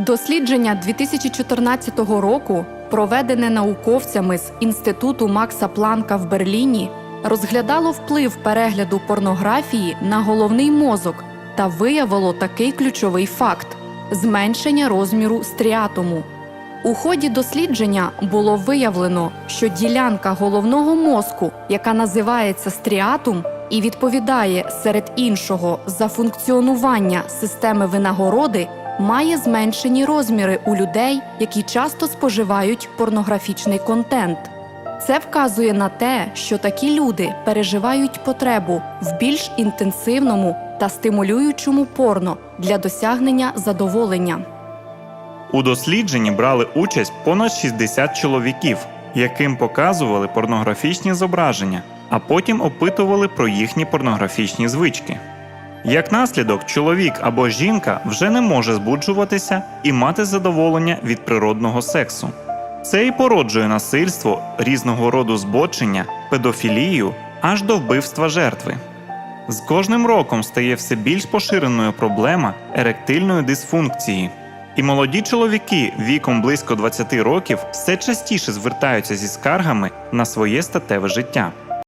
Дослідження 2014 року, проведене науковцями з інституту Макса Планка в Берліні, розглядало вплив перегляду порнографії на головний мозок та виявило такий ключовий факт зменшення розміру стріатуму. У ході дослідження було виявлено, що ділянка головного мозку, яка називається стріатум, і відповідає серед іншого за функціонування системи винагороди, має зменшені розміри у людей, які часто споживають порнографічний контент. Це вказує на те, що такі люди переживають потребу в більш інтенсивному та стимулюючому порно для досягнення задоволення. У дослідженні брали участь понад 60 чоловіків, яким показували порнографічні зображення, а потім опитували про їхні порнографічні звички. Як наслідок, чоловік або жінка вже не може збуджуватися і мати задоволення від природного сексу. Це і породжує насильство, різного роду збочення, педофілію аж до вбивства жертви. З кожним роком стає все більш поширеною проблема еректильної дисфункції. І молоді чоловіки віком близько 20 років все частіше звертаються зі скаргами на своє статеве життя.